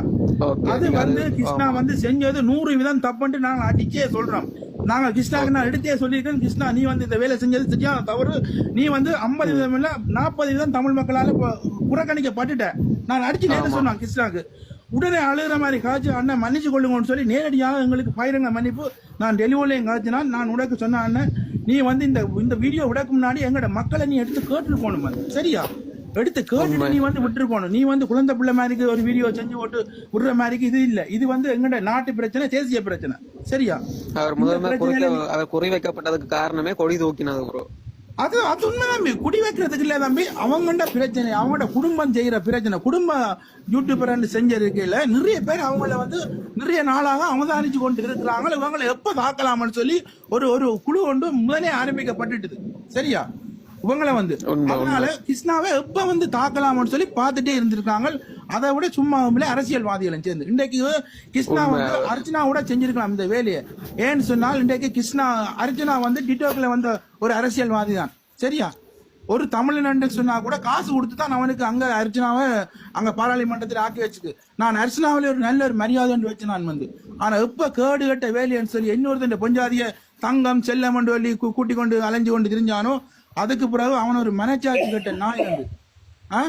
அது வந்து கிருஷ்ணா வந்து செஞ்சது நூறு விதம் தப்புன்ட்டு நாங்க அடிச்சே சொல்றோம். நாங்க கிருஷ்ணாக்கு நான் எடுத்தே சொல்லியிருக்கேன். கிருஷ்ணா நீ வந்து இந்த வேலை செஞ்சது சரியான தவறு. நீ வந்து ஐம்பது விதம் இல்ல நாற்பது விதம் தமிழ் மக்களால புறக்கணிக்கப்பட்டுட்ட. நான் அடிச்சு நேரம் சொன்னான் கிருஷ்ணாக்கு. உடனே அழுகிற மாதிரி காய்ச்சி அண்ணன் மன்னிச்சு கொள்ளுங்கன்னு சொல்லி நேரடியாக எங்களுக்கு பயிரங்க மன்னிப்பு. நான் டெலிவரிலையும் காய்ச்சினான். நான் உனக்கு சொன்ன அண்ணன் நீ வந்து இந்த இந்த வீடியோ விடக்கு முன்னாடி எங்கட மக்களை நீ எடுத்து கேட்டு போகணும். சரியா? எடுத்து கேட்டுட்டு நீ வந்து விட்டுரு போகணும். நீ வந்து குழந்தை பிள்ளை மாதிரிக்கு ஒரு வீடியோ செஞ்சு போட்டு விடுற மாதிரிக்கு இது இல்ல. இது வந்து எங்கட நாட்டு பிரச்சனை தேசிய பிரச்சனை. சரியா? அவர் முதல்ல அவர் குறி வைக்கப்பட்டதுக்கு காரணமே கொடி தூக்கினது ப்ரோ அது அது உண்மை தம்பி. குடி வைக்கிறதுக்கு இல்லை தம்பி. அவங்கண்ட பிரச்சனை அவங்களோட குடும்பம் செய்யற பிரச்சனை. குடும்ப யூடியூபர்னு செஞ்சிருக்கையில் நிறைய பேர் அவங்கள வந்து நிறைய நாளாக அவதானிச்சு கொண்டு இருக்கிறாங்க. இவங்களை எப்போ தாக்கலாம்னு சொல்லி ஒரு ஒரு குழு ஒன்று முதலே ஆரம்பிக்கப்பட்டுட்டுது. சரியா? இவங்கள வந்து. அதனால கிருஷ்ணாவை எப்ப வந்து தாக்கலாம்னு சொல்லி பார்த்துட்டே இருந்திருக்காங்க. அதை விட சும்மா அரசியல்வாதிகளும் சேர்ந்து. இன்றைக்கு கிருஷ்ணா வந்து அர்ச்சனா கூட செஞ்சிருக்கலாம் இந்த வேலையை. ஏன்னு சொன்னால் இன்றைக்கு கிருஷ்ணா அர்ச்சனா வந்து டிட்டோக்கில் வந்த ஒரு அரசியல்வாதி தான். சரியா? ஒரு தமிழன் சொன்னா கூட காசு கொடுத்து தான் அவனுக்கு அங்க அர்ச்சனாவை அங்க பாராளுமன்றத்தில் ஆக்கி வச்சுக்கு. நான் அர்ச்சனாவில ஒரு நல்ல ஒரு மரியாதை வச்சு நான் வந்து. ஆனா எப்ப கேடு கட்ட வேலைன்னு சொல்லி இன்னொருத்தன் பொஞ்சாதிய தங்கம் செல்லம் என்று சொல்லி கூட்டிக் கொண்டு அலைஞ்சு கொண்டு திரிஞ்சானோ அதுக்கு பிறகு அவன் ஒரு மனச்சாட்சி கட்ட நாய் வந்து ஆ?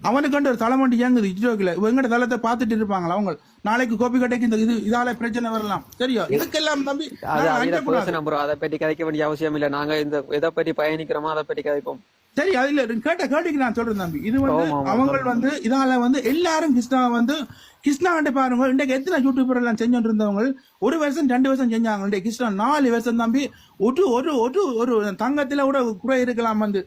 அவனுக்கு ஒரு தலைமண்டி இயங்குது இஜோக்கில் எங்கட தளத்தை பார்த்துட்டு இருப்பாங்களா அவங்க? நாளைக்கு கோபி கட்டைக்கு இந்த இது இதால பிரச்சனை வரலாம். சரியா? இதுக்கெல்லாம் தம்பி? அது அதை பற்றி கதைக்க வேண்டிய அவசியம் இல்ல. நாங்க இந்த எதை பற்றி பயணிக்கிறோமோ அதை பற்றி கதைப்போம். சரி அதுல கேட்ட கேட்டுக்கு நான் சொல்றேன் தம்பி. இது வந்து அவங்க வந்து இதால வந்து எல்லாரும் கிருஷ்ணா வந்து கிருஷ்ணா வந்து பாருங்க இன்றைக்கு எத்தனை யூடியூபர் எல்லாம் செஞ்சுட்டு இருந்தவங்க ஒரு வருஷம் ரெண்டு வருஷம் செஞ்சாங்க இன்றைக்கு கிருஷ்ணா நாலு வருஷம் தம்பி. ஒரு ஒரு ஒரு ஒரு தங்கத்துல கூட குறை இருக்கலாம் வந்து.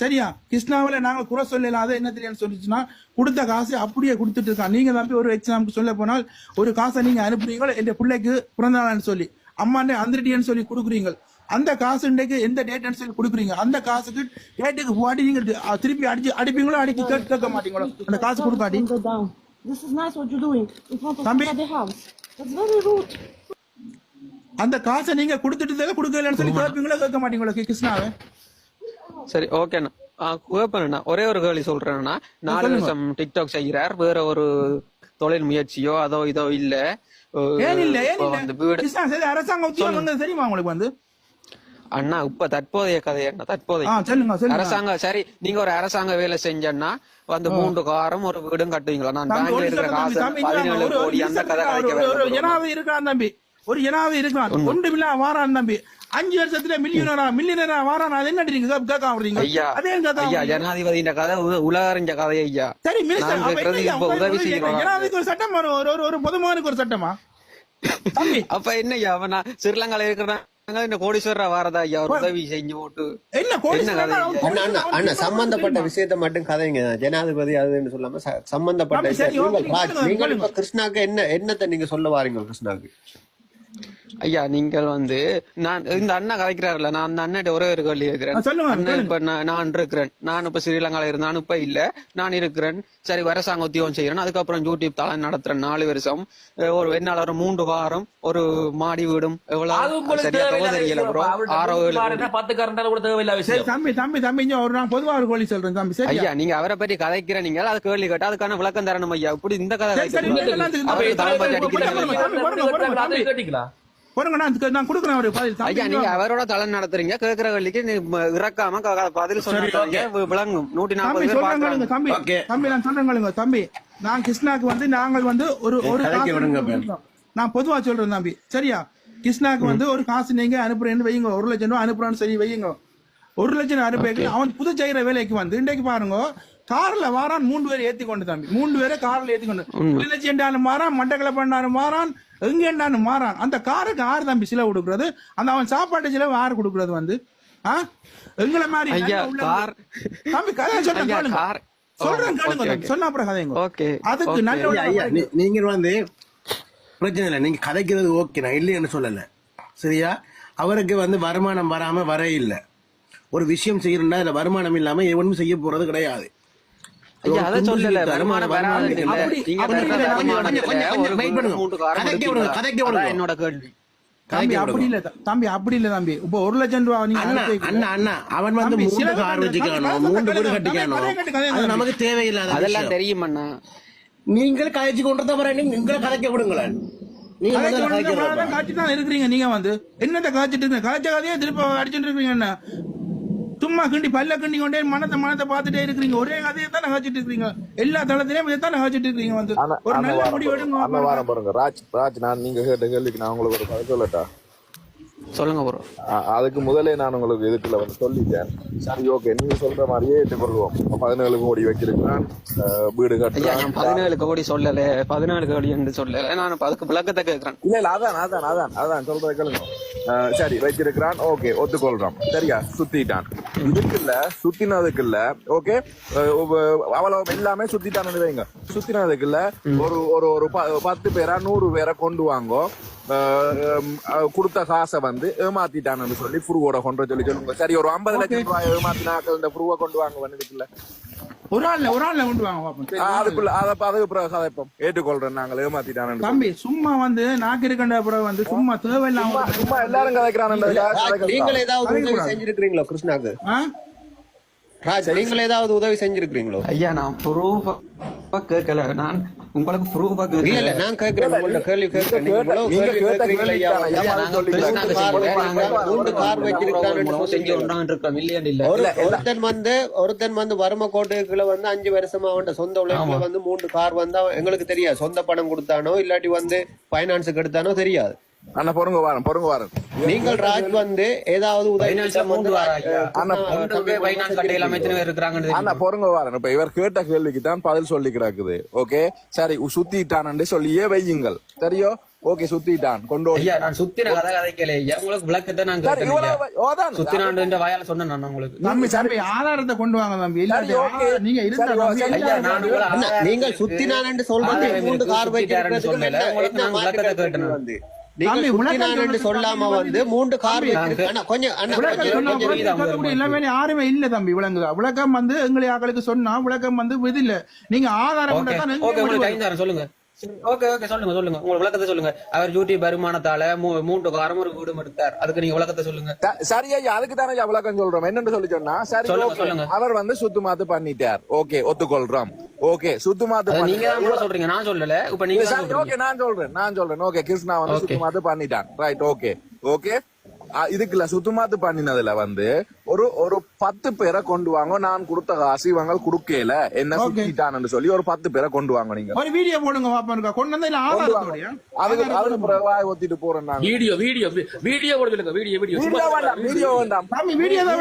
சரியா? கிருஷ்ணாவில நாங்க குறை சொல்லல அதை என்ன தெரியும் சொல்லிச்சுன்னா கொடுத்த காசு அப்படியே கொடுத்துட்டு இருக்கான். நீங்க தம்பி ஒரு எக்ஸாம்பிள் சொல்ல போனால் ஒரு காசை நீங்க அனுப்புறீங்க என் பிள்ளைக்கு பிறந்த நாள்னு சொல்லி அம்மாண்டே அந்திரட்டின்னு சொல்லி கொடுக்குறீங்க. அந்த காசு இன்றைக்கு எந்த டேட்னு சொல்லி கொடுக்குறீங்க? அந்த காசுக்கு டேட்டுக்கு போட்டி நீங்க திருப்பி அடிச்சு அடிப்பீங்களோ அடிக்க கேட்க மாட்டீங்களோ? அந்த காசு கொடுக்காட்டி. This is nice what you're doing. In front of somebody's house. That's very rude. அந்த காசை நீங்க கொடுத்துட்டு கொடுக்கலன்னு சொல்லி கேட்பீங்களோ கேட்க மாட்டீங்களோ கிருஷ்ணாவை? சரி ஓகேண்ணா குழப்பண்ணா ஒரே ஒரு கேள்வி சொல்றேன்னா நாலு வருஷம் டிக்டாக் செய்கிறார். வேற ஒரு தொழில் முயற்சியோ அதோ இதோ இல்ல. ஏன் இல்ல ஏன் இல்ல? அரசாங்க தெரியுமா உங்களுக்கு வந்து? அண்ணா இப்ப தற்போதைய கதை என்ன? தற்போதைய சொல்லுங்க சொல்லுங்க. அரசாங்க சரி நீங்க ஒரு அரசாங்க வேலை செஞ்சேன்னா வந்து மூன்று காரம் ஒரு வீடும் கட்டுவீங்களா? நான் பேங்க்ல ஒரு இருக்கிற காசு பதினேழு கோடி அந்த கதை கதைக்க. ஜனாவே இருக்கிறான் தம்பி. ஒரு ஜனாவே இருக்கிறான். ஒன்று மில்ல வாரான் தம்பி. அஞ்சு வருஷத்துல மில்லியனரா மில்லியனரா வாரான். அது என்ன நீங்க கேட்க- வர்றீங்க ஐயா அதே கேட்க ஐயா வர்றீங்க. ஜனாதிபதியின் கதை உலக அறிஞ்ச கதை ஐயா. சரி மினிஸ்டர் உதவி செய்யணும் ஜனாதிபதிக்கு ஒரு சட்டம் ஒரு ஒரு- ஒரு பொதுமகனுக்கு ஒரு சட்டமா? தம்பி. அப்ப என்னய்யா அவன் நான் ஸ்ரீலங்கால இருக்கிறாங்க இந்த கோடீஸ்வரா வாரதா ஐயா? ஒரு உதவி செஞ்சு போட்டு. என்ன சம்பந்தப்பட்ட விஷயத்தை மட்டும் கதைங்க. ஜனாதிபதி அதுன்னு சொல்லாம சம்பந்தப்பட்ட நீங்கள் கிருஷ்ணாக்கு என்ன என்னத்தை நீங்க சொல்ல வாரீங்க கிருஷ்ணாக்கு? ஐயா நீங்கள் வந்து நான் இந்த அண்ணா கதைக்கிறாருல்ல நான் அந்த அண்ணன் ஒரே ஒரு கேள்வி இருக்கிறேன். இப்ப நான் நான் இருக்கிறேன். நான் இப்ப ஸ்ரீலங்கால இருந்தான் இப்ப இல்ல. நான் இருக்கிறேன். சரி அரசாங்க உத்தியோகம் செய்யறேன். அதுக்கப்புறம் யூடியூப் தளம் நடத்துறேன். நாலு வருஷம். ஒரு என்னால ஒரு மூன்று வாரம் ஒரு மாடி வீடும் எவ்வளவு சரியா தெரியல ப்ரோ. ஆறோ பத்து கரண்டால கூட விஷயம். தம்பி தம்பி தம்பி ஒரு நான் பொதுவா ஒரு கோழி சொல்றேன் தம்பி. ஐயா நீங்க அவரை பத்தி கதைக்கிற நீங்க அதை கேள்வி கேட்டா அதுக்கான விளக்கம் தரணும் ஐயா. இப்படி இந்த கதை தலை. கேட்டீங்களா? நான் கொடுக்குறேன் பதில் தம்பி, ஐயா நீங்க அவரோட தளம் நடத்துறீங்க கேக்குற வழிக்கு நீ இறக்காம பதில் சொன்னாங்க விளங்கும். நூத்தி தம்பி நாற்பது தம்பி. நான் சொல்றேன் தம்பி. நான் கிருஷ்ணாக்கு வந்து நாங்கள் வந்து ஒரு ஒரு. நான் பொதுவா சொல்றேன் தம்பி. சரியா? கிருஷ்ணாக்கு வந்து ஒரு காசு நீங்க அனுப்புறேன்னு வையுங்க ஒரு லட்சம் ரூபாய் அனுப்புறான்னு சரி வையுங்க. ஒரு லட்சம் அனுப்பி அவன் புது செய்யற வேலைக்கு வந்து இன்றைக்கு பாருங்க கார்ல வாரான் மூன்று பேர் ஏத்தி கொண்டு தம்பி. மூன்று பேரை கார்ல ஏத்தி கொண்டு. லட்சம் மாறான் மண்டக்கலை பண்ணாலும் மாறான் எங்க என்னாலும் மாறான் அந்த காருக்கு ஆறு தம்பி சில கொடுக்கறது. அந்த அவன் சாப்பாட்டு செலவு ஆறு கொடுக்கறது வந்து. ஆ? எங்களை மாதிரி. தம்பி கதை சொல்றேன் ஐயா, கேளுங்க. கார். சொல்றேன் கேளுங்க. சொன்ன அப்புறம் கதைங்க ஓகே, அதுக்கு. நல்ல நீங்க வந்து பிரச்சனை இல்லை. நீங்க கதைக்கிறது ஓகே. நான் இல்லைன்னு சொல்லல. சரியா? அவருக்கு வந்து வருமானம் வராம வர இல்ல ஒரு விஷயம் செய்யணும்னா இதுல வருமானம் இல்லாம எவனும் செய்ய போறது கிடையாது. என்னோட கேள்வி. தம்பி அப்படி. இல்ல தம்பி அப்படி இல்ல தம்பி. இப்போ ஒரு லட்சம் ரூபா நீங்க அண்ணா. அண்ணா அவன் வந்து சில கார் வச்சுக்கணும். வீடு கட்டிக்கணும். அது கதை. நமக்கு தேவையில்லாத அதெல்லாம். தெரியும் அண்ணா நீங்கள் கதைச்சு கொண்டு நீங்க கதைக்க விடுங்களேன். நீங்க கதைக்க தான் இருக்கிறீங்க நீங்க வந்து. என்னத்த காய்ச்சிட்டு இருக்கீங்க காய்ச்ச கதையே திருப்ப அடிச்சுட்டு இருக்கீங்க என்ன சும்மா கிண்டி பல்ல கிண்டி கொண்டே மனத்தை மனத்தை பார்த்துட்டே இருக்கிறீங்க. ஒரே கதையை தான் காய்ச்சிட்டு இருக்கீங்க எல்லா தளத்திலையும் இதை தான் காய்ச்சிட்டு இருக்கீங்க வந்து. ஒரு நல்ல முடிவு எடுங்க வாரம் பாருங்க. ராஜ் ராஜ் நான் நீங்க கேட்ட கேள்விக்கு நான் உங்களுக்கு ஒரு கதை சொல்லட்டா? சொல்லுங்க ப்ரோ அதுக்கு முதலே நான் உங்களுக்கு இதுக்குள்ள வந்து சொல்லிட்டேன். சரி ஓகே நீங்க சொல்ற மாதிரியே ஏற்றுக்கொள்வோம் பதினேழு கோடி வச்சிருக்கிறேன் வீடு கட்டுறேன் பதினேழு கோடி சொல்லல. பதினாலு கோடி என்று சொல்லல. நான் அதுக்கு விளக்கத்தை கேட்கிறேன் இல்ல இல்ல அதான் அதான் அதான் அதான் சொல்றத கேளுங்க. சரி வச்சிருக்கிறான். ஓகே ஒத்துக்கொள்றான் சரியா? சுத்திட்டான். இதுக்குல்ல சுத்தினதுக்குல்ல ஓகே அவ்வளவு எல்லாமே சுத்திட்டான்னு வைங்க. சுத்தினதுக்குல்ல ஒரு ஒரு ஒரு பத்து பேரா நூறு பேரை கொண்டு வாங்கோ. கொடுத்த காசை வந்து ஏமாத்திட்டான்னு சொல்லி புருவோட கொண்டு சொல்லி சொல்லுங்க சரி ஒரு ஐம்பது லட்சம் ரூபாய் ஏமாத்தினாக்கள் இந்த புருவை கொண்டு வாங்க வந்ததுக்குள்ள. ஒரு ஆள்ல ஒரு ஆள்ல கொண்டு வாங்க பாப்போம். அதுக்குள்ள அதை அதுக்கு பிறகு கதைப்போம் ஏற்றுக்கொள்றேன் நாங்கள் ஏமாத்திட்டான்னு தம்பி சும்மா வந்து நாக்கு இருக்கின்ற அப்புறம் வந்து சும்மா தேவையில்லாம சும்மா எல்லாரும் கதைக்கிறான் நீங்கள் ஏதாவது உதவி செஞ்சிருக்கிறீங்களோ கிருஷ்ணாக்கு? ராஜ் நீங்கள் ஏதாவது உதவி செஞ்சிருக்கிறீங்களோ? ஐயா நான் ப்ரூஃபா கேட்கல. நான் உங்களுக்கு ப்ரூஃபா இல்ல நான் கேள்வி கேள்வி ஐயா. மூன்று கார் வச்சிருக்காங்க, செஞ்சு. ஒன்றான் இருக்கோம் இல்லையா இல்ல ஒரு ஒருத்தன் வந்து ஒருத்தன் வந்து வறும கோட்டைக்குள்ள வந்து அஞ்சு வருஷமா அவன் சொந்த உழைப்புல வந்து மூன்று கார் வந்து எங்களுக்கு தெரியாது. சொந்த பணம் கொடுத்தானோ இல்லாட்டி வந்து பைனான்ஸுக்கு எடுத்தானோ தெரியாது. அண்ணா பொறுங்க வாரம் பொறுங்க வாரம். நீங்கள் ராஜ் வந்து ஏதாவது. அண்ணா? பொறுங்க வாரம். இப்ப இவர் கேட்ட கேள்விக்கு தான் பதில் சொல்லி கிடக்குது. ஓகே? சரி சுத்திட்டான் சொல்லியே வையுங்கள். சரியோ? ஓகே சுத்திட்டான். கொண்டு ஐயா நான் சுத்தின கதை கதைக்கல உங்களுக்கு விளக்கத்தை நான் கேட்டேன் ஓதான். சுத்தினாண்டு வாயால சொன்னேன் நான் உங்களுக்கு. தம்பி தம்பி ஆதாரத்தை கொண்டு வாங்க தம்பி. நீங்க இருந்தா நீங்கள் இருக்கு. சுத்தினான்னு சொல்றது மூன்று கார் வைக்கிறதுக்கு சொல்லல. உங்களுக்கு நான் விளக்கத்தை கேட்டேன். சொல்லாம வந்து மூன்று கார் கொஞ்சம் யாருமே இல்ல தம்பி விளங்குதா விளக்கம் வந்து எங்களை ஆக்களுக்கு சொன்னா விளக்கம் வந்து இது இல்ல நீங்க ஆதாரம் சொல்லுங்க. ஓகே ஓகே சொல்லுங்க சொல்லுங்க. உங்க விளக்கத்தை சொல்லுங்க. அவர் யூடியூப் வருமானத்தால மூன்று காரம் ஒரு வீடு எடுத்தார். அதுக்கு நீங்க விளக்கத்தை சொல்லுங்க. சரி ஐயா அதுக்கு தானே ஐயா விளக்கம் சொல்றோம். என்னன்னு சொல்லி சொன்னா சரி சொல்லுங்க. அவர் வந்து சுத்துமாத்து பண்ணிட்டார். ஓகே ஒத்துக்கொள்றோம். ஓகே சுத்துமாத்து அதை பண்ணி- நீங்க தான் சொல்றீங்க. நான் சொல்லல. இப்ப நீங்க ஓகே நான் சொல்றேன். நான் சொல்றேன். ஓகே கிருஷ்ணா வந்து Okay. சுத்துமாத்து பண்ணிட்டான். ரைட் ஓகே ஓகே இதுக்குல சுத்துமாத்து பண்ணினதுல வந்து ஒரு ஒரு பத்து பேரை கொண்டு வாங்க. நான் கொடுத்த காசு இவங்க குடுக்கல. என்ன. சுத்திட்டான்னு சொல்லி ஒரு பத்து பேரை கொண்டு வாங்க நீங்க. ஒரு வீடியோ போடுங்க பாப்பா கொண்டு வந்து அதுக்கு அதுக்கு பிறகு வாய் ஒத்திட்டு போறேன் நான். வீடியோ வீடியோ வீடியோ போட சொல்லுங்க வீடியோ வீடியோ. வீடியோ வேண்டாம் வீடியோ வேண்டாம். தம்பி வீடியோ தான்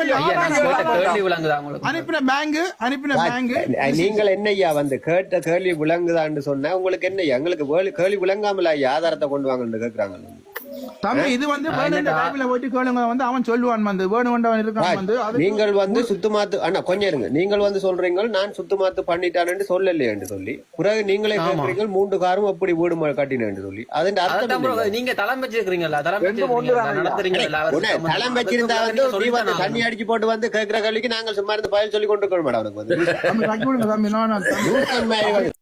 உங்களுக்கு? அனுப்பின பேங்க் அனுப்பின பேங்க் நீங்கள் என்னய்யா வந்து கேட்ட கேள்வி விளங்குதான்னு சொன்னா உங்களுக்கு என்னய்யா எங்களுக்கு வேலி- கேள்வி விளங்காமல ஆதாரத்தை கொண்டு வாங்கன்னு கேக்குறாங்க. தம்பி இது வந்து வேணுன்ற போயிட்டு கேளுங்க வந்து அவன் சொல்லுவான் வந்து. வேணும் கொண்டவன் இருக்கான் வந்து. நீங்கள் வந்து சுத்தமாத்து அண்ணா கொஞ்சம் இருங்க. நீங்கள் வந்து சொல்றீங்க நான் சுத்தமாத்து பண்ணிட்டானு சொல்லலையேன்னு சொல்லி. பிறகு நீங்களே கேட்கறீங்க மூன்று காரும் எப்படி வீடு கட்டினேன்னு சொல்லி. அதுന്റെ அதான் அர்த்தம்? நீங்க தளம் வச்சிருக்கீங்களா தளம் தளம் வச்சிருந்தா வந்து நீ வந்து தண்ணி அடிச்சு போட்டு வந்து கேட்கிற கேள்விக்கு நாங்கள் சும்மா இருந்து பதில் சொல்லி கொண்டு மேடம் அவனுக்கு வந்து.